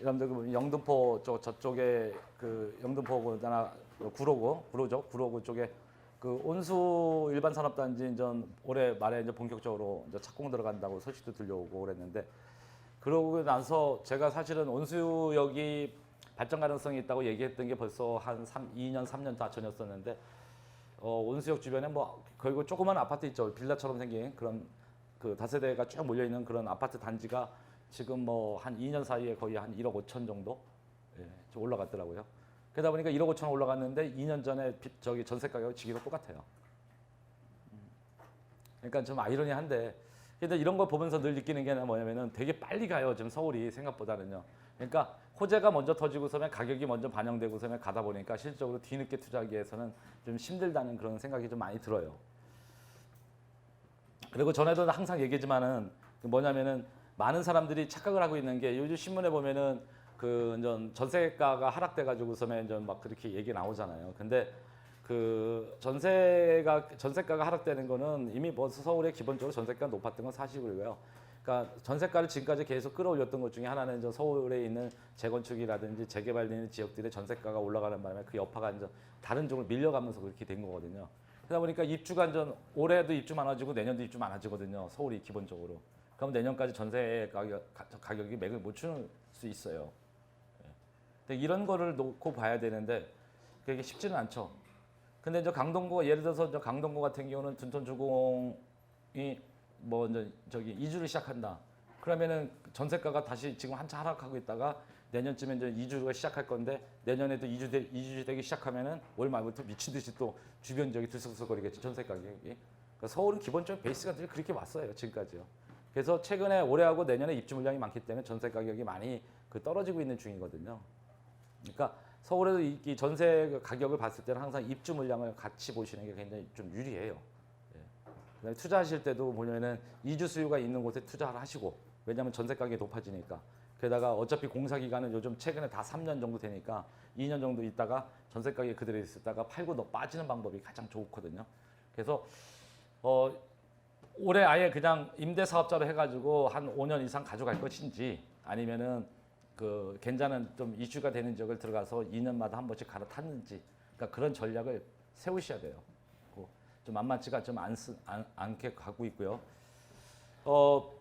여러분들 그 영등포 쪽 저쪽에 그 영등포구나 구로구 구로죠? 구로구 쪽에 그 온수 일반 산업단지 이제 올해 말에 이제 본격적으로 이제 착공 들어간다고 소식도 들려오고 그랬는데 그러고 나서 제가 사실은 온수역이 발전 가능성이 있다고 얘기했던 게 벌써 한 3, 2년 3년 다 전이었었는데 어, 온수역 주변에 뭐 그리고 조그만 아파트 있죠. 빌라처럼 생긴 그런 그 다세대가 쭉 몰려 있는 그런 아파트 단지가 지금 뭐 한 2년 사이에 거의 한 1억 5천 정도 예, 좀 올라갔더라고요. 그러다 보니까 1억 5천 올라갔는데 2년 전에 비- 저기 전세 가격이 지기로 똑같아요. 음. 그러니까 좀 아이러니한데 근데 이런 거 보면서 늘 느끼는 게 뭐냐면은 되게 빨리 가요. 지금 서울이 생각보다는요. 그러니까 호재가 먼저 터지고서면 가격이 먼저 반영되고서면 가다 보니까 실질적으로 뒤늦게 투자하기 위해서는 좀 힘들다는 그런 생각이 좀 많이 들어요. 그리고 전에도 항상 얘기했지만은 그 뭐냐면은 많은 사람들이 착각을 하고 있는 게 요즘 신문에 보면은 그 전세가가 하락돼 가지고서는 이제 막 그렇게 얘기 나오잖아요. 근데 그 전세가 전세가가 하락되는 거는 이미 뭐 서울에 기본적으로 전세가가 높았던 건 사실이고요. 그러니까 전세가를 지금까지 계속 끌어올렸던 것 중에 하나는 이제 서울에 있는 재건축이라든지 재개발되는 지역들의 전세가가 올라가는 바람에 그 여파가 이제 다른 쪽으로 밀려가면서 그렇게 된 거거든요. 그러다 보니까 입주가 이제 올해도 입주 많아지고 내년도 입주 많아지거든요. 서울이 기본적으로. 그럼 내년까지 전세 가격 가- 가격이 맥을 못 추는 수 있어요. 예. 근데 이런 거를 놓고 봐야 되는데 그게 쉽지는 않죠. 근데 이제 강동구 예를 들어서 강동구 같은 경우는 둔촌 주공이 뭐 이제 저기 이주를 시작한다. 그러면은 전세가가 다시 지금 한참 하락하고 있다가 내년쯤에 이제 이주가 시작할 건데 내년에도 이주 되, 이주 되기 시작하면은 올 말부터 미친 듯이 또 주변 지역이 들썩들썩거리겠죠 전세 가격이. 그러니까 서울은 기본적인 베이스가 늘 그렇게 왔어요 지금까지요. 그래서 최근에 올해하고 내년에 입주 물량이 많기 때문에 전세 가격이 많이 그 떨어지고 있는 중이거든요. 그러니까 서울에서 이- 이 전세 그 가격을 봤을 때는 항상 입주 물량을 같이 보시는 게 굉장히 좀 유리해요. 예. 투자하실 때도 보면은 이주 수요가 있는 곳에 투자를 하시고 왜냐하면 전세 가격이 높아지니까 게다가 어차피 공사 기간은 요즘 최근에 다 3년 정도 되니까 2년 정도 있다가 전세 가격이 그대로 있었다가 팔고 너 빠지는 방법이 가장 좋거든요. 그래서 어 올해 아예 그냥 임대 사업자로 해가지고 한 5년 이상 가져갈 것인지 아니면은 그 괜찮은 좀 이슈가 되는 지역을 들어가서 2년마다 한 번씩 갈아탔는지 그러니까 그런 전략을 세우셔야 돼요. 그좀 만만치가 좀 안, 쓰, 안, 않게 가고 있고요. 어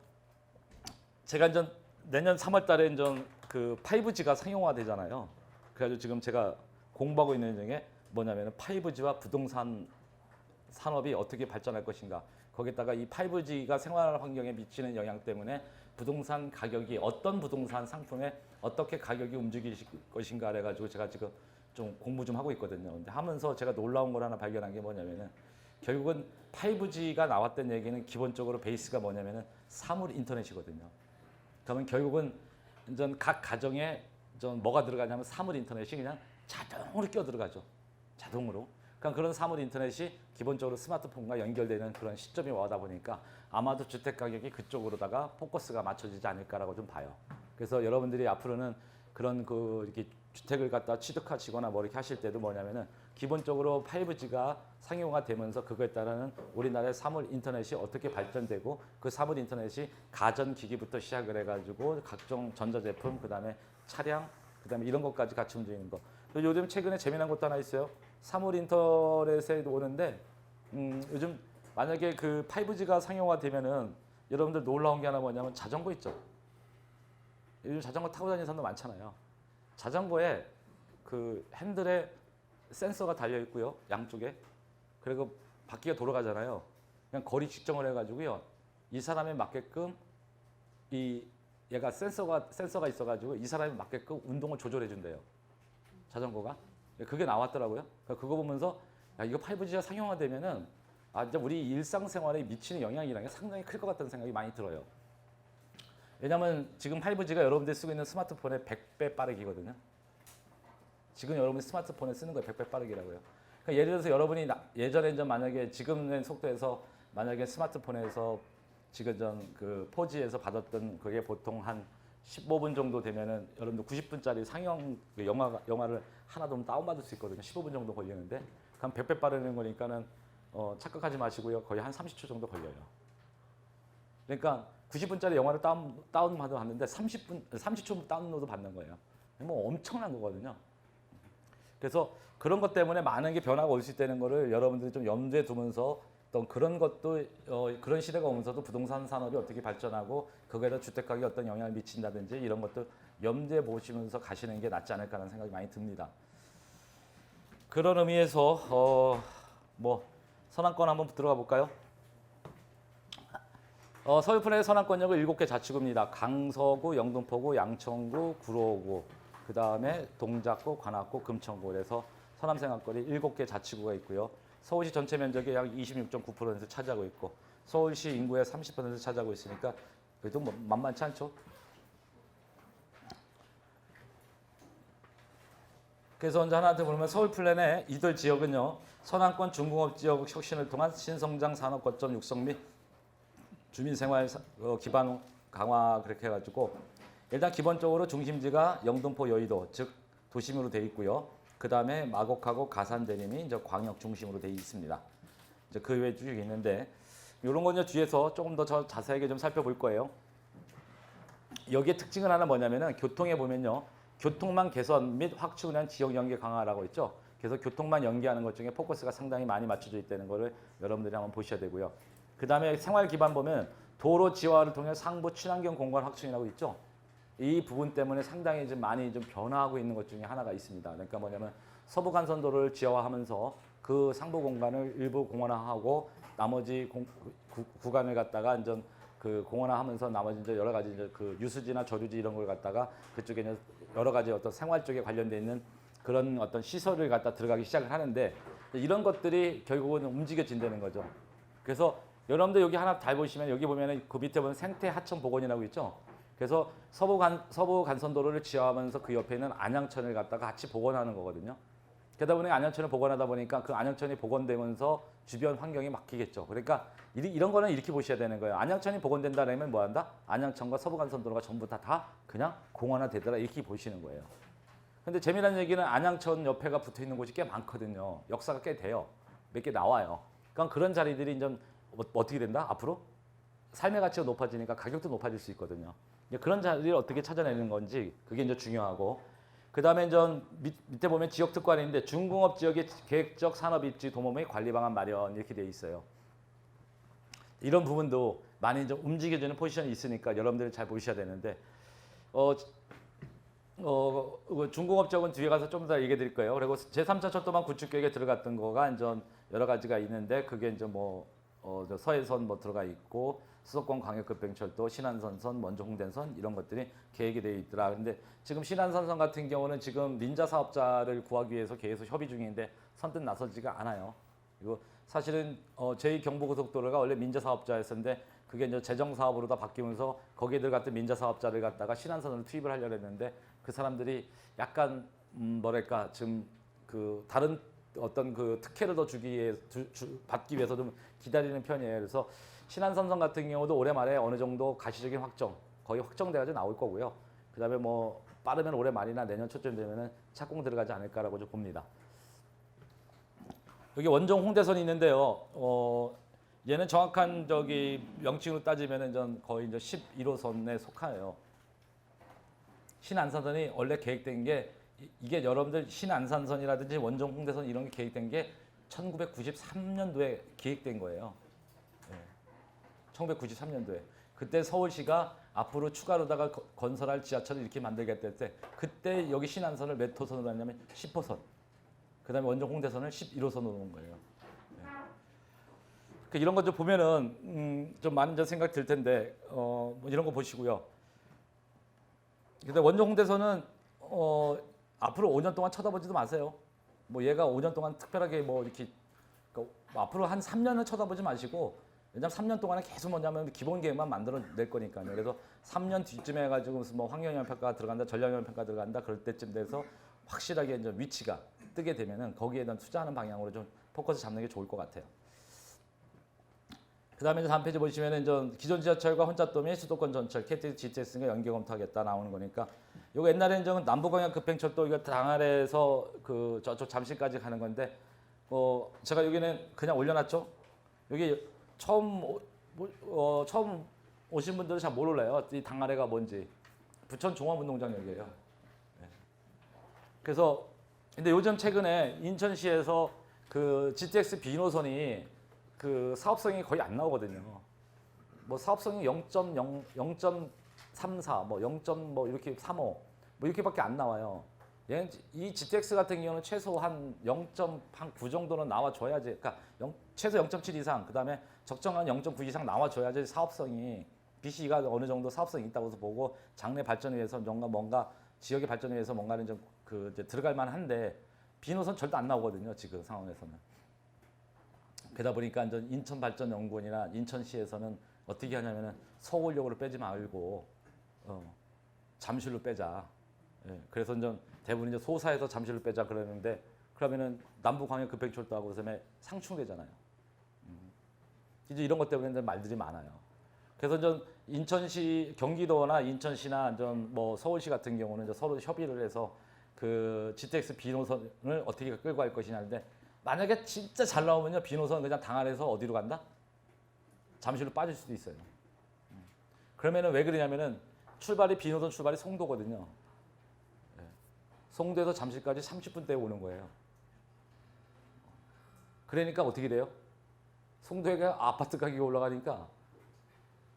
제가 이제 내년 3월 달에 이제 그 5G가 상용화 되잖아요. 그래가지고 지금 제가 공부하고 있는 중에 뭐냐면은 5G와 부동산 산업이 어떻게 발전할 것인가. 거기다가 이 5G가 생활 환경에 미치는 영향 때문에 부동산 가격이 어떤 부동산 상품에 어떻게 가격이 움직일 것인가 해 가지고 제가 지금 좀 공부 좀 하고 있거든요. 근데 하면서 제가 놀라운 걸 하나 발견한 게 뭐냐면은 결국은 5G가 나왔던 얘기는 기본적으로 베이스가 뭐냐면은 사물 인터넷이거든요. 그러면 결국은 이제 각 가정에 좀 뭐가 들어가냐면 사물 인터넷이 그냥 자동으로 끼어 들어가죠. 자동으로. 그러니까 그런 사물 인터넷이 기본적으로 스마트폰과 연결되는 그런 시점이 와다 보니까 아마도 주택 가격이 그쪽으로다가 포커스가 맞춰지지 않을까라고 좀 봐요. 그래서 여러분들이 앞으로는 그런 그 이렇게 주택을 갖다 취득하시거나 뭐 이렇게 하실 때도 뭐냐면은 기본적으로 5G가 상용화 되면서 그거에 따르는 우리나라의 사물 인터넷이 어떻게 발전되고 그 사물 인터넷이 가전 기기부터 시작을 해가지고 각종 전자제품 그다음에 차량 그다음에 이런 것까지 같이 움직이는 거. 요즘 최근에 재미난 것도 하나 있어요. 사물 인터넷에 오는데 음, 요즘 만약에 그 5G가 상용화 되면은 여러분들 놀라운 게 하나 뭐냐면 자전거 있죠. 요즘 자전거 타고 다니는 사람도 많잖아요. 자전거에 그 핸들에 센서가 달려 있고요. 양쪽에. 그리고 바퀴가 돌아가잖아요. 그냥 거리 측정을 해 가지고요. 이 사람에 맞게끔 이 얘가 센서가 센서가 있어 가지고 이 사람에 맞게끔 운동을 조절해 준대요. 자전거가 그게 나왔더라고요. 그러니까 그거 보면서 야 이거 5G가 상용화되면은 아 진짜 우리 일상생활에 미치는 영향이라는 게 상당히 클 것 같다는 생각이 많이 들어요. 왜냐하면 지금 5G가 여러분들이 쓰고 있는 스마트폰의 100배 빠르기거든요. 지금 여러분이 스마트폰에 쓰는 거에 100배 빠르기라고요. 그러니까 예를 들어서 여러분이 나- 예전에 좀 만약에 지금의 속도에서 만약에 스마트폰에서 지금 전 그 4G에서 받았던 그게 보통 한 15분 정도 되면은 여러분들 90분짜리 상영 그 영화 영화를 하나도 다운받을 수 있거든요. 15분 정도 걸리는데 그럼 100배 빠르는 거니까는 어, 착각하지 마시고요. 거의 한 30초 정도 걸려요. 그러니까 90분짜리 영화를 다운 다운 받아 봤는데 30분 30초 다운로드 받는 거예요. 뭐 엄청난 거거든요. 그래서 그런 것 때문에 많은 게 변화가 올 수 있다는 거를 여러분들이 좀 염두에 두면서 어떤 그런 것도 어, 그런 시대가 오면서도 부동산 산업이 어떻게 발전하고 그거에 주택 가격에 어떤 영향을 미친다든지 이런 것도 염두에 보시면서 가시는 게 낫지 않을까라는 생각이 많이 듭니다. 그런 의미에서 어, 뭐 선안권 한번 들어가 볼까요? 어, 서울프레 선안권역은 7개 자치구입니다. 강서구, 영등포구, 양천구, 구로구, 그 다음에 동작구, 관악구, 금천구 그래서 서남생활거리 7개 자치구가 있고요. 서울시 전체 면적의 약 26.9%를 차지하고 있고 서울시 인구의 30%를 차지하고 있으니까 그래도 뭐 만만치 않죠. 그래서 먼저 하나 더 보면 서울 플랜의 이들 지역은요. 서남권 중공업 지역 혁신을 통한 신성장 산업 거점 육성 및 주민 생활 사- 어, 기반 강화 그렇게 해가지고 일단 기본적으로 중심지가 영등포 여의도 즉 도심으로 돼 있고요. 그 다음에 마곡하고 가산 대림이 이제 광역 중심으로 돼 있습니다. 이제 그 외에 쭉 있는데 이런 건 뒤에서 조금 더저 자세하게 좀 살펴볼 거예요. 여기에 특징은 하나 뭐냐면은 교통에 보면요. 교통망 개선 및 확충을 위한 지역 연계 강화라고 있죠. 그래서 교통만 연계하는 것 중에 포커스가 상당히 많이 맞춰져 있다는 거를 여러분들이 한번 보셔야 되고요. 그 다음에 생활 기반 보면 도로 지화를 통해 상부 친환경 공간 확충이라고 있죠. 이 부분 때문에 상당히 좀 많이 좀 변화하고 있는 것 중에 하나가 있습니다. 그러니까 뭐냐면 서부 간선도로를 지하화하면서 그 상부 공간을 일부 공원화하고 나머지 공- 구, 구간을 갖다가 이제 그 공원화하면서 나머지 이제 여러 가지 이제 그 유수지나 저류지 이런 걸 갖다가 그쪽에 이제 여러 가지 어떤 생활 쪽에 관련돼 있는 그런 어떤 시설을 갖다 들어가기 시작을 하는데 이런 것들이 결국은 움직여진다는 거죠. 그래서 여러분들 여기 하나 잘 보시면 여기 보면은 그 밑에 보면 생태 하천 복원이라고 있죠. 그래서 서부 간 서부 간선도로를 지하하면서 그 옆에 있는 안양천을 갖다가 같이 복원하는 거거든요. 그러다 보니 안양천을 복원하다 보니까 그 안양천이 복원되면서 주변 환경이 막히겠죠. 그러니까 이- 이런 거는 이렇게 보셔야 되는 거예요. 안양천이 복원된다면 뭐 한다? 안양천과 서부 간선도로가 전부 다, 다 그냥 공원화 되더라 이렇게 보시는 거예요. 근데 재미난 얘기는 안양천 옆에가 붙어 있는 곳이 꽤 많거든요. 역사가 꽤 돼요. 몇 개 나와요. 그러니까 그런 자리들이 이제 어- 어떻게 된다? 앞으로 삶의 가치가 높아지니까 가격도 높아질 수 있거든요. 이제 그런 자리를 어떻게 찾아내는 건지 그게 이제 중요하고 그 다음에 이제 밑, 밑에 보면 지역 특관인데 중공업 지역의 계획적 산업 입지 도모의 관리 방안 마련 이렇게 돼 있어요. 이런 부분도 많이 좀 움직여지는 포지션이 있으니까 여러분들이 잘 보셔야 되는데 어, 어, 그 중공업 지역은 뒤에 가서 좀 더 얘기해 드릴 거예요. 그리고 제3차 철도망 구축 계획에 들어갔던 거가 이제 여러 가지가 있는데 그게 이제 뭐 어, 저 서해선 뭐 들어가 있고 수도권 광역급행철도, 신안선선, 먼저 홍대선 이런 것들이 계획이 되어 있더라. 근데 지금 신안선선 같은 경우는 지금 닌자 사업자를 구하기 위해서 계속 협의 중인데 선뜻 나서지가 않아요. 이거 사실은 어, 제 경부고속도로가 원래 민자 사업자였었는데 그게 이제 재정 사업으로 다 바뀌면서 거기에 들어갔던 민자 사업자를 갖다가 신안선으로 투입을 하려고 했는데 그 사람들이 약간 음, 뭐랄까 지금 그 다른 어떤 그 특혜를 더 주기 위해 주, 주, 받기 위해서 좀 기다리는 편이에요. 그래서 신안선선 같은 경우도 올해 말에 어느 정도 가시적인 확정 거의 확정돼가지고 나올 거고요. 그다음에 뭐 빠르면 올해 말이나 내년 초쯤 되면은 착공 들어가지 않을까라고 좀 봅니다. 여기 원정 홍대선이 있는데요. 어, 얘는 정확한 저기 명칭으로 따지면은 전 거의 이제 11호선에 속하여요. 신안산선이 원래 계획된 게 이- 이게 여러분들 신안산선이라든지 원정 홍대선 이런 게 계획된 게 1993년도에 계획된 거예요. 예. 1993년도에 그때 서울시가 앞으로 추가로다가 거- 건설할 지하철을 이렇게 만들겠다 때 그때 여기 신안선을 몇 호선으로 했냐면 10호선. 그다음에 원정 홍대선을 11호선으로 놓은 거예요. 예. 그 이런 거 좀 보면은 음, 좀 많은 저 생각 들 텐데 어, 뭐 이런 거 보시고요. 근데 원정 홍대선은 어, 앞으로 5년 동안 쳐다보지도 마세요. 뭐 얘가 5년 동안 특별하게 뭐 이렇게 그러니까 앞으로 한 3년은 쳐다보지 마시고 왜냐면 3년 동안은 계속 뭐냐면 기본 계획만 만들어 낼 거니까요. 그래서 3년 뒤쯤에 해가지고 무슨 뭐 환경영향 평가 들어간다, 전략영향 평가 들어간다 그럴 때쯤 돼서 확실하게 이제 위치가 뜨게 되면은 거기에 대한 투자하는 방향으로 좀 포커스 잡는 게 좋을 것 같아요. 그 다음에 이제 다음 페이지 보시면은 이제 기존 지하철과 혼잡도 및 수도권 전철, KTX, GTX가 연계 검토하겠다 나오는 거니까 요거 옛날에는 저 남부광역 급행철도 이거 당할에서 그 저쪽 잠실까지 가는 건데 어 제가 여기는 그냥 올려놨죠. 여기 처음 오- 뭐- 어, 처음 오신 분들은 잘 모를래요. 이 당아래가 뭔지. 부천 종합운동장역이에요. 네. 그래서 근데 요즘 최근에 인천시에서 그 GTX 비노선이 그 사업성이 거의 안 나오거든요. 뭐 사업성이 0.0 0.34, 뭐 0. 뭐 이렇게 35, 뭐 이렇게밖에 안 나와요. 얘는 이 GTX 같은 경우는 최소 한 0.9 정도는 나와줘야지. 그러니까 0, 최소 0.7 이상, 그 다음에 적정한 0.9 이상 나와줘야지 사업성이 BC가 어느 정도 사업성이 있다고 보고 장래 발전을 위해서 뭔가 뭔가 지역의 발전을 위해서 뭔가는 좀그 이제 들어갈 만한데 비노선 절대 안 나오거든요 지금 상황에서는. 그러다 보니까 이제 인천발전연구원이나 인천시에서는 어떻게 하냐면은 서울역으로 빼지 말고 어, 잠실로 빼자. 예, 그래서 이제 대부분 이제 소사에서 잠실로 빼자 그러는데 그러면은 남부광역 급행철도하고 그다음에 상충되잖아요. 음. 이제 이런 것 때문에 이제 말들이 많아요. 그래서 좀 인천시, 경기도나 인천시나 좀뭐 서울시 같은 경우는 이제 서로 협의를 해서 그 GTX 비노선을 어떻게 끌고 갈 것이냐인데 만약에 진짜 잘 나오면요 비노선 그냥 당 안에서 어디로 간다? 잠실로 빠질 수도 있어요. 음. 그러면은 왜 그러냐면은 출발이 비노선 출발이 송도거든요. 예. 송도에서 잠실까지 30분대에 오는 거예요. 그러니까 어떻게 돼요? 송도에 아파트 가격이 올라가니까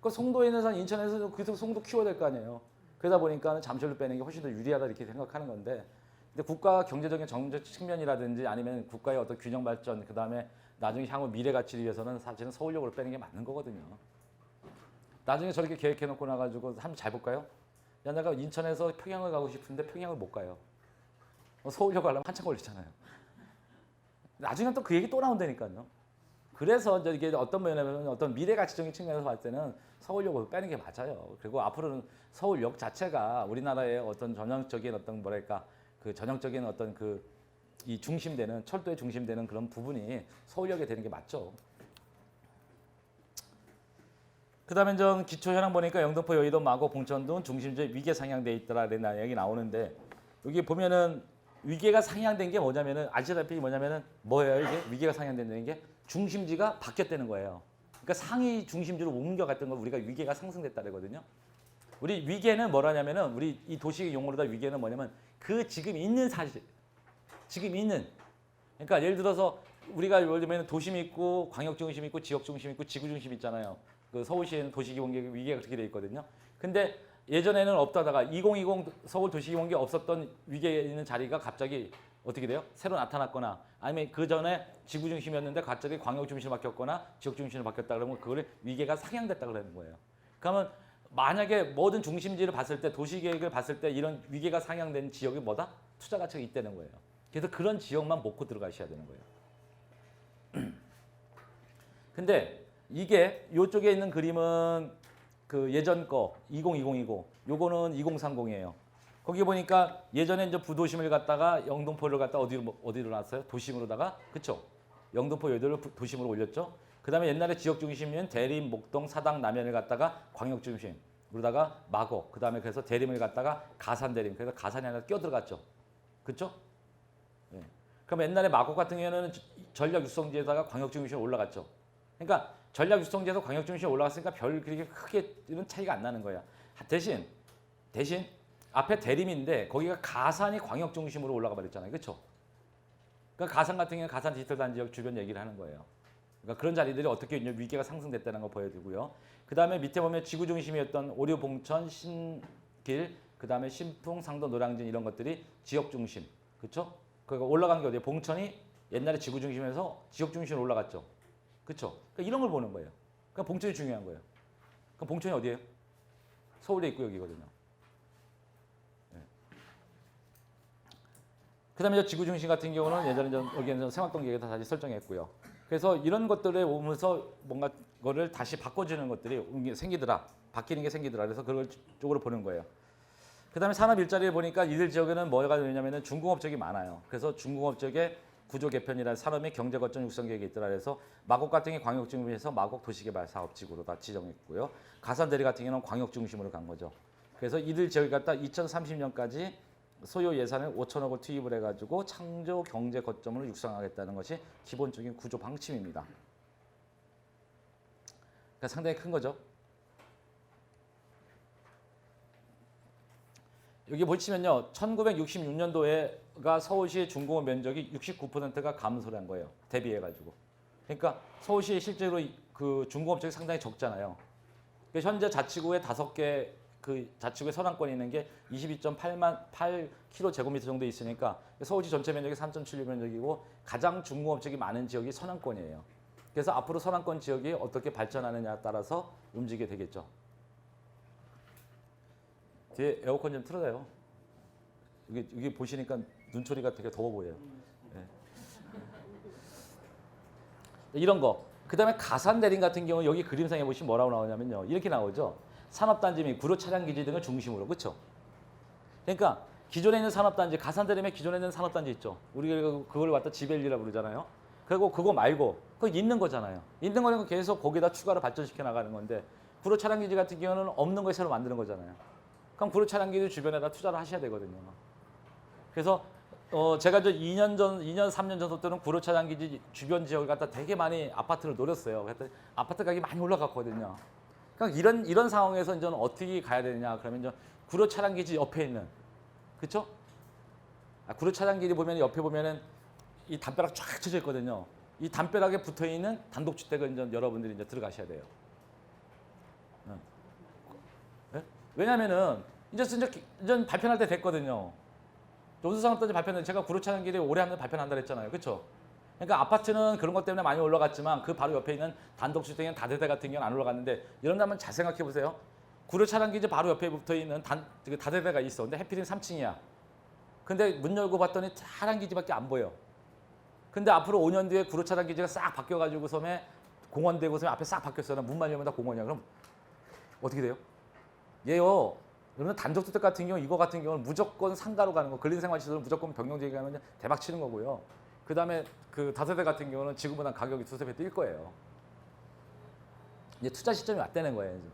그 송도에 있는 사람 인천에서 계속 송도 키워야 될 거 아니에요. 그러다 보니까 잠실로 빼는 게 훨씬 더 유리하다 이렇게 생각하는 건데 근데 국가 경제적인 정책 측면이라든지 아니면 국가의 어떤 균형 발전 그다음에 나중에 향후 미래 가치를 위해서는 사실은 서울역으로 빼는 게 맞는 거거든요. 나중에 저렇게 계획해 놓고 나 가지고 한번 잘 볼까요? 야 내가 인천에서 평양을 가고 싶은데 평양을 못 가요. 어, 서울역 가려면 한참 걸리잖아요. 나중에 또 그 얘기 또 나온다니까요. 그래서 이게 어떤 면에는 어떤 미래 가치적인 측면에서 봤을 때는 서울역을 빼는 게 맞아요. 그리고 앞으로는 서울역 자체가 우리나라의 어떤 전형적인 어떤 뭐랄까 그 전형적인 어떤 그 이 중심되는 철도의 중심되는 그런 부분이 서울역에 되는 게 맞죠. 그다음에 전 기초 현황 보니까 영등포, 여의도, 마곡, 봉천동 중심지에 위계 상향돼 있더라라는 이야기 나오는데 여기 보면은 위계가 상향된 게 뭐냐면은 아시다시피 뭐냐면은 뭐예요 이게 위계가 상향된다는 게 중심지가 바뀌었다는 거예요. 그러니까 상위 중심지로 옮겨갔던 걸 우리가 위계가 상승됐다거든요. 우리 위계는 뭐라냐면은 우리 이 도시 용어로다 위계는 뭐냐면 그 지금 있는 사실, 지금 있는 그러니까 예를 들어서 우리가 예를 들면 도심 있고 광역 중심 있고 지역 중심 있고 지구 중심 있잖아요. 그 서울시에는 도시기본계 위계가 그렇게 돼 있거든요. 근데 예전에는 없다다가 2020 서울 도시기본계 없었던 위계에 있는 자리가 갑자기 어떻게 돼요? 새로 나타났거나 아니면 그 전에 지구 중심이었는데 갑자기 광역 중심으로 바뀌었거나 지역 중심으로 바뀌었다 그러면 그거를 위계가 상향됐다 그러는 거예요. 그러면 만약에 모든 중심지를 봤을 때 도시 계획을 봤을 때 이런 위계가 상향된 지역이 뭐다? 투자 가치가 있다는 거예요. 그래서 그런 지역만 먹고 들어가셔야 되는 거예요. 근데 이게 이쪽에 있는 그림은 그 예전 거 2020이고 요거는 2030이에요. 거기 보니까 예전에 이제 부도심을 갖다가 영등포를 갖다 어디로 어디로 놨어요? 도심으로다가 그쵸? 영등포 여의도를 부- 도심으로 올렸죠. 그다음에 옛날에 지역 중심인 대림, 목동, 사당, 남현을 갖다가 광역 중심으로다가 마곡. 그다음에 그래서 대림을 갖다가 가산 대림. 그래서 가산이 하나 끼어 들어갔죠. 그쵸? 예. 그럼 옛날에 마곡 같은 경우에는 전략 육성지에다가 광역 중심으로 올라갔죠. 그러니까 전략 육성지에서 광역 중심으로 올라갔으니까 별 그렇게 크게 이런 차이가 안 나는 거야. 대신 대신 앞에 대림인데 거기가 가산이 광역 중심으로 올라가 버렸잖아요. 그렇죠? 그러니까 가산 같은 경우는 가산 디지털 단지역 주변 얘기를 하는 거예요. 그러니까 그런 자리들이 어떻게 위계가 상승됐다는 거 보여주고요. 그 다음에 밑에 보면 지구 중심이었던 오류 봉천, 신길, 그 다음에 신풍, 상도, 노량진 이런 것들이 지역 중심, 그렇죠? 그러니까 올라간 게 어디예요? 봉천이 옛날에 지구 중심에서 지역 중심으로 올라갔죠. 그렇죠? 그러니까 이런 걸 보는 거예요. 그러니까 봉천이 중요한 거예요. 그럼 봉천이 어디예요? 서울에 있고 여기거든요. 그다음에 저 지구 중심 같은 경우는 예전에 좀 여기는 생활동 계획에 다시 설정했고요. 그래서 이런 것들에 오면서 뭔가 거를 다시 바꿔주는 것들이 생기더라, 바뀌는 게 생기더라. 그래서 그걸 쪽으로 보는 거예요. 그 다음에 산업 일자리를 보니까 이들 지역에는 뭐가 되냐면은 중공업적이 많아요. 그래서 중공업적의 구조 개편이라 산업 및 경제 거점 육성 계획이 있더라. 그래서 마곡 같은 게 광역 중심에서 마곡 도시개발 사업지구로 다 지정했고요. 가산 대리 같은 경우는 광역 중심으로 간 거죠. 그래서 이들 지역이 갖다 2030년까지 소요 예산을 5천억을 투입을 해가지고 창조 경제 거점으로 육성하겠다는 것이 기본적인 구조 방침입니다. 그러니까 상당히 큰 거죠. 여기 보시면요. 1966년도에가 서울시의 중공업 면적이 69%가 감소를 한 거예요. 대비해 가지고. 그러니까 서울시에 실제로 그 중공업적이 상당히 적잖아요. 그러니까 현재 자치구에 다섯 개 그 자치구에 선안권이 있는 게 22.8만 8km 제곱미터 정도 있으니까 서울시 전체 면적이 3.76 면적이고 가장 중공업적이 많은 지역이 선안권이에요. 그래서 앞으로 선안권 지역이 어떻게 발전하느냐에 따라서 움직이게 되겠죠. 뒤에 에어컨 좀 틀어요. 여기 여기 보시니까 눈초리가 되게 더워 보여요. 예. 이런 거. 그 다음에 가산 대림 같은 경우 여기 그림상에 보시면 뭐라고 나오냐면요. 이렇게 나오죠. 산업단지 및 구로 차량 기지 등을 중심으로 그렇죠. 그러니까 기존에 있는 산업단지 가산 대림에 기존에 있는 산업단지 있죠. 우리가 그걸 갖다 지벨리라고 그러잖아요. 그리고 그거 말고 그거 있는 거잖아요. 있는 거는 계속 거기다 추가로 발전시켜 나가는 건데 구로 차량 기지 같은 경우는 없는 걸 새로 만드는 거잖아요. 그럼 구로 차량 기지 주변에다 투자를 하셔야 되거든요. 그래서 어 제가 저 2년 전, 2년 3년 전부터는 구로 차량 기지 주변 지역을 갖다 되게 많이 아파트를 노렸어요. 그랬더니 아파트 가격이 많이 올라갔거든요. 그러니까 이런 이런 상황에서 이제 어떻게 가야 되느냐? 그러면 이제 구로 차량 기지 옆에 있는 그렇죠? 아, 구로 차량 기지 보면 옆에 보면은 이 담벼락 쫙 쳐져 있거든요. 이 담벼락에 붙어 있는 단독 주택을 이제 여러분들이 이제 들어가셔야 돼요. 응. 예? 왜냐면은 이제 이제 발표할 때 됐거든요. 노수산업단지 발표는 제가 구로차는 길에 올해 한번 발표한다 그랬잖아요. 그렇죠? 그러니까 아파트는 그런 것 때문에 많이 올라갔지만 그 바로 옆에 있는 단독주택인 다세대 같은 경우는 안 올라갔는데 여러분 한번 잘 생각해 보세요. 구로 차량 기지 바로 옆에 붙어 있는 단그 다세대가 있어. 근데 해필은 3층이야. 근데 문 열고 봤더니 차량 기지밖에 안 보여. 근데 앞으로 5년 뒤에 구로 차량 기지가 싹 바뀌어 가지고 섬에 공원 되고 섬에 앞에 싹 바뀌었어요. 문만 열면 다 공원이야. 그럼 어떻게 돼요? 얘요. 그러면 단독주택 같은 경우 이거 같은 경우는 무조건 상가로 가는 거, 근린생활시설은 무조건 변경지에 가면 대박 치는 거고요. 그 다음에 그 다세대 같은 경우는 지금보다 가격이 두세 배 뛸 거예요. 이제 투자 시점이 왔다는 거예요. 이제.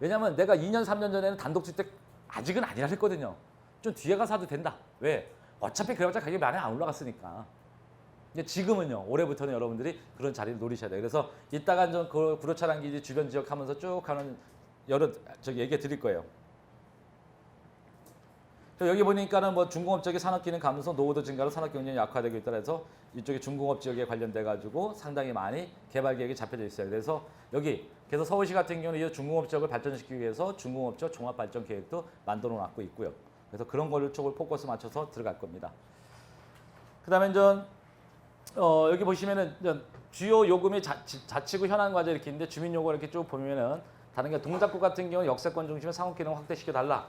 왜냐면 내가 2년, 3년 전에는 단독주택 아직은 아니라 했거든요. 좀 뒤에 가서 사도 된다. 왜? 어차피 그래봤자 가격이 많이 안 올라갔으니까. 이제 지금은요, 올해부터는 여러분들이 그런 자리를 노리셔야 돼요. 그래서 이따가 좀그 구로차량 기지 주변 지역 하면서 쭉 가는 여러 저기 얘기 드릴 거예요. 여기 보니까는 뭐 중공업 지역의 산업 기능 감소, 노후도 증가로 산업 경쟁이 약화되고 있다 해서 이쪽에 중공업 지역에 관련돼 가지고 상당히 많이 개발 계획이 잡혀져 있어요. 그래서 여기 그래서 서울시 같은 경우는 이 중공업 지역을 발전시키기 위해서 중공업 지역 종합 발전 계획도 만들어 놨고 있고요. 그래서 그런 거를 쪽을 포커스 맞춰서 들어갈 겁니다. 그다음에 이제 어, 여기 보시면은 주요 요금이 자, 지- 자치구 현안 과제 이렇게 있는데 주민 요구 이렇게 쭉 보면은 다른 게 동작구 같은 경우 역세권 중심의 상업 기능 확대시켜 달라.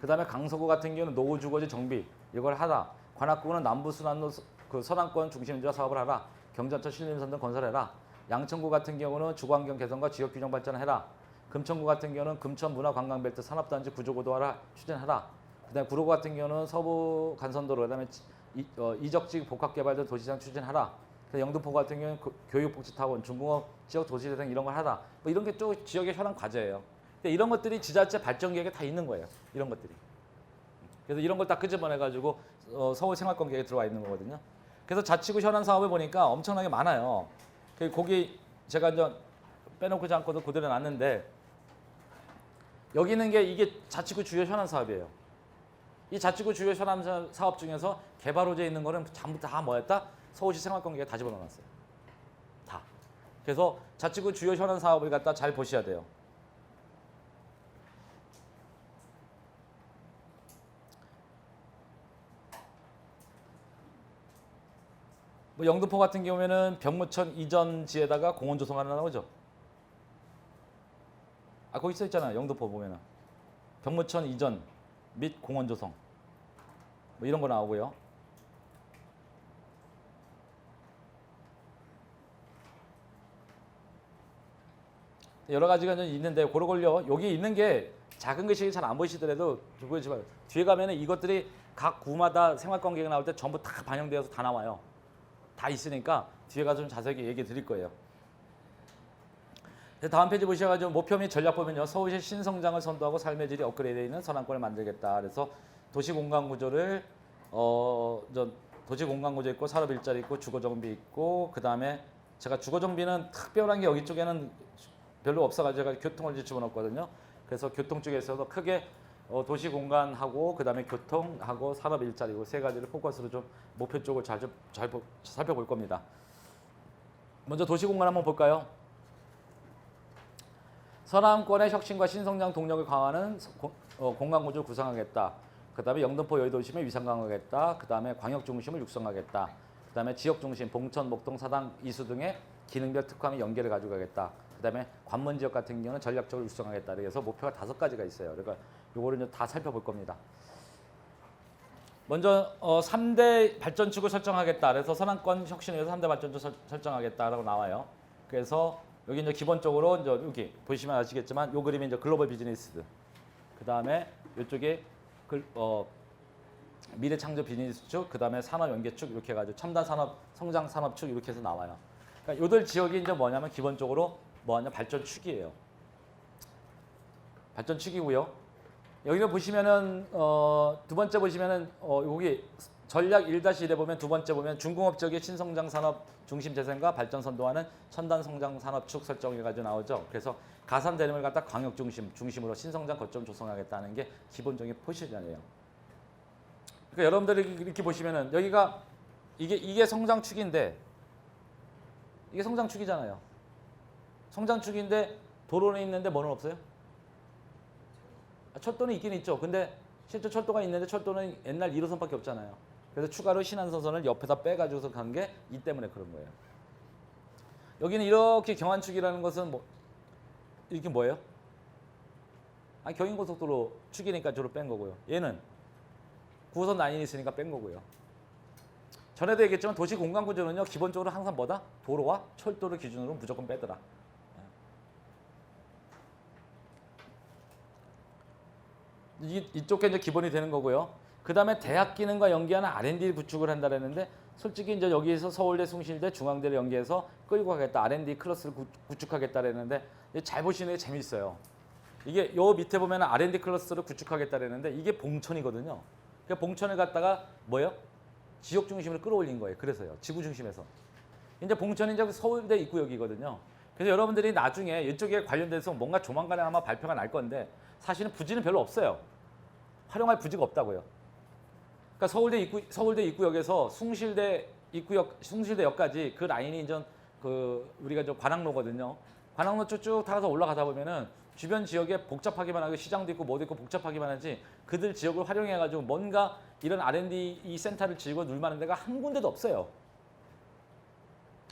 그다음에 강서구 같은 경우는 노후 주거지 정비 이걸 하라. 관악구는 남부 순환로 서- 그 서남권 중심지와 사업을 하라. 경전철 신림선 등 건설해라. 양천구 같은 경우는 주거환경 개선과 지역 균형 발전을 해라. 금천구 같은 경우는 금천 문화관광벨트 산업단지 구조고도화를 추진하라. 그다음에 구로구 같은 경우는 서부 간선도로 그다음에 지- 이, 어, 이적지 복합개발도 도시장 추진하라. 영등포 같은 경우는 그- 교육복지타원, 중공업 지역 도시재생 이런 걸 하라. 뭐 이런 게 또 지역의 현안 과제예요. 이런 것들이 지자체 발전 계획에 다 있는 거예요. 이런 것들이. 그래서 이런 걸딱 끄집어내 가지고 어, 서울 생활권 계획에 들어와 있는 거거든요. 그래서 자치구 현안 사업을 보니까 엄청나게 많아요. 그 거기 제가 이제 빼놓고 않고도 그대로 놨는데 여기 있는 게 이게 자치구 주요 현안 사업이에요. 이 자치구 주요 현안 사- 사업 중에서 개발 호재에 있는 거는 전부 다 뭐였다? 서울시 생활권 계획에 다 집어넣어놨어요. 다. 그래서 자치구 주요 현안 사업을 갖다 잘 보셔야 돼요. 뭐 영등포 같은 경우에는 병무천 이전지에다가 공원 조성하는 나오죠. 아 거기 써 있잖아요. 영등포 보면은 병무천 이전 및 공원 조성 뭐 이런 거 나오고요. 여러 가지가 좀 있는데 고로 걸려 여기 있는 게 작은 것이 잘 안 보이시더라도 보이지만 뒤에 가면은 이것들이 각 구마다 생활권 계획 나올 때 전부 다 반영되어서 다 나와요. 다 있으니까 뒤에 가서 좀 자세히 얘기 드릴 거예요. 다음 페이지 보셔가지고 목표 및 전략 보면요. 서울시 신성장을 선도하고 삶의 질이 업그레이드 있는 선안권을 만들겠다. 그래서 도시 공간 구조를 어저 도시 공간 구조 있고 산업 일자리 있고 주거 정비 있고 그 다음에 제가 주거 정비는 특별한 게 여기 쪽에는 별로 없어가지고 제가 교통을 집어넣었거든요. 그래서 교통 쪽에서도 크게 어, 도시 공간하고 그다음에 교통하고 산업 일자리고 세 가지를 포커스로 좀 목표 쪽을 잘, 좀- 잘 보- 살펴볼 겁니다. 먼저 도시 공간 한번 볼까요? 서남권의 혁신과 신성장 동력을 강화하는 어, 공간 구조를 구성하겠다. 그다음에 영등포 여의도 중심을 위상 강화하겠다. 그다음에 광역 중심을 육성하겠다. 그다음에 지역 중심 봉천, 목동, 사당, 이수 등의 기능별 특화 및 연계를 가져가겠다. 그다음에 관문 지역 같은 경우는 전략적으로 육성하겠다. 그래서 목표가 다섯 가지가 있어요. 그러니까 요거를 이제 다 살펴볼 겁니다. 먼저 어, 3대 발전축을 설정하겠다. 그래서 혁신을 위해서 3대 발전축 설, 설정하겠다라고 나와요. 그래서 여기 이제 기본적으로 이제 여기 보시면 아시겠지만 요 그림이 이제 글로벌 비즈니스. 그다음에 이쪽에 글, 어, 미래 창조 비즈니스 축, 그다음에 산업 연계 축 이렇게 해 가지고 첨단 산업 성장 산업 축 이렇게 해서 나와요. 그러니까 요들 지역이 이제 뭐냐면 기본적으로 뭐냐 발전 축이에요. 발전 축이고요. 여기를 보시면은 어, 두 번째 보시면은 어, 여기 전략 1-1에 보면 두 번째 보면 중공업 지역의 신성장 산업 중심 재생과 발전 선도하는 첨단 성장 산업 축 설정해 가지고 나오죠. 그래서 가산 대림을 갖다 광역 중심 중심으로 신성장 거점 조성하겠다는 게 기본적인 포지션이에요. 그러니까 여러분들이 이렇게 보시면은 여기가 이게 이게 성장 축인데 이게 성장 축이잖아요. 성장 축인데 도로는 있는데 뭐는 없어요? 아, 철도는 있긴 있죠. 근데 실제 철도가 있는데 철도는 옛날 1호선밖에 없잖아요. 그래서 추가로 신안선선을 옆에다 빼가지고서 간 게 이 때문에 그런 거예요. 여기는 이렇게 경안축이라는 것은 뭐 이렇게 뭐예요? 아 경인고속도로 축이니까 저로 뺀 거고요. 얘는 9호선 라인이 있으니까 뺀 거고요. 전에도 얘기했지만 도시 공간 구조는요 기본적으로 항상 뭐다? 도로와 철도를 기준으로 무조건 빼더라. 이, 이쪽 게 이제 기본이 되는 거고요. 그 다음에 대학 기능과 연계하는 R&D 구축을 한다 그랬는데 솔직히 이제 여기에서 서울대, 숭실대, 중앙대를 연계해서 끌고 가겠다. R&D 클러스를 구, 구축하겠다 그랬는데 이게 잘 보시는 게 재미있어요. 이게 요 밑에 보면 R&D 클러스를 구축하겠다 그랬는데 이게 봉천이거든요. 그 봉천을 갖다가 뭐예요? 지역 중심으로 끌어올린 거예요. 그래서요. 지구 중심에서. 이제 봉천이 이제 서울대 입구역이거든요. 그래서 여러분들이 나중에 이쪽에 관련돼서 뭔가 조만간에 아마 발표가 날 건데 사실은 부지는 별로 없어요. 활용할 부지가 없다고요. 그러니까 서울대 입구 서울대 입구역에서 숭실대 입구역 숭실대역까지 그 라인이 이제 그 우리가 저 관악로거든요. 관악로 쭉쭉 타서 올라가다 보면은 주변 지역에 복잡하기만 하고 시장도 있고 뭐도 있고 복잡하기만 하지 그들 지역을 활용해 가지고 뭔가 이런 R&D 이 센터를 지고 눌 만한 데가 한 군데도 없어요.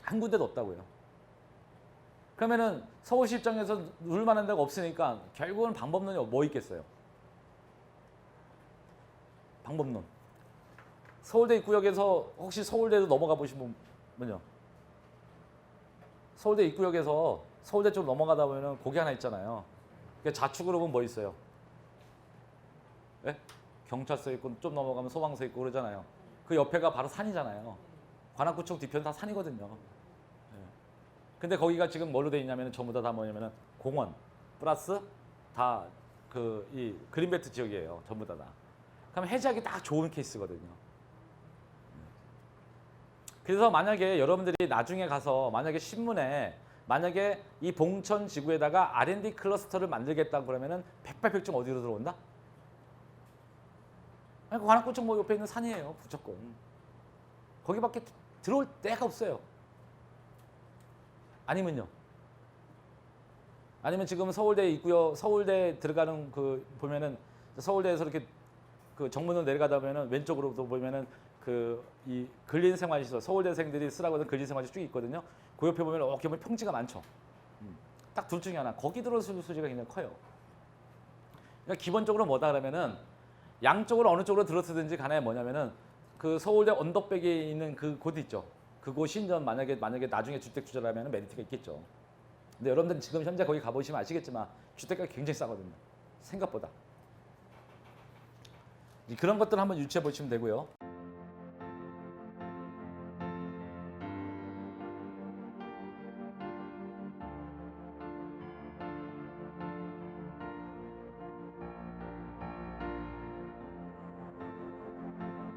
한 군데도 없다고요. 그러면은 서울시 입장에서 눌 만한 데가 없으니까 결국은 방법론이 뭐 있겠어요? 방법론. 서울대 입구역에서 혹시 서울대도 넘어가 보신 분 뭐냐? 서울대 입구역에서 서울대 쪽 넘어가다 보면은 고개 하나 있잖아요. 그 좌측으로 보면 뭐 있어요? 예? 경찰서 있고 좀 넘어가면 소방서 있고 그러잖아요. 그 옆에가 바로 산이잖아요. 관악구청 뒤편 다 산이거든요. 예. 근데 거기가 지금 뭘로 돼 있냐면 전부 다, 다 뭐냐면은 공원 플러스 다 그 이 그린벨트 지역이에요. 전부 다 다. 그럼 해지하기 딱 좋은 케이스거든요. 그래서 만약에 여러분들이 나중에 가서 만약에 신문에 만약에 이 봉천 지구에다가 R&D 클러스터를 만들겠다 그러면은 백발백중 어디로 들어온다? 아니, 그 관악구청 뭐 옆에 있는 산이에요, 무조건. 거기밖에 들어올 데가 없어요. 아니면요. 아니면 지금 서울대 있고요. 서울대 들어가는 그 보면은 서울대에서 이렇게 그 정문으로 내려가다 보면은 왼쪽으로도 보면은 그 이 근린 생활시설 서울대생들이 쓰라고 하는 근린 생활시 쭉 있거든요. 그 옆에 보면 이렇게 보면 평지가 많죠. 딱둘 중에 하나. 거기 들어설 수지가 굉장히 커요. 그러니까 기본적으로 뭐다 그러면은 양쪽으로 어느 쪽으로 들어서든지 간에 뭐냐면은 그 서울대 언덕백에 있는 그 곳 있죠. 그곳이 이제 만약에 만약에 나중에 주택 투자를 하면 메리트가 있겠죠. 근데 여러분들 지금 현재 거기 가보시면 아시겠지만 주택가가 굉장히 싸거든요. 생각보다. 이 그런 것들 한번 유추해 보시면 되고요.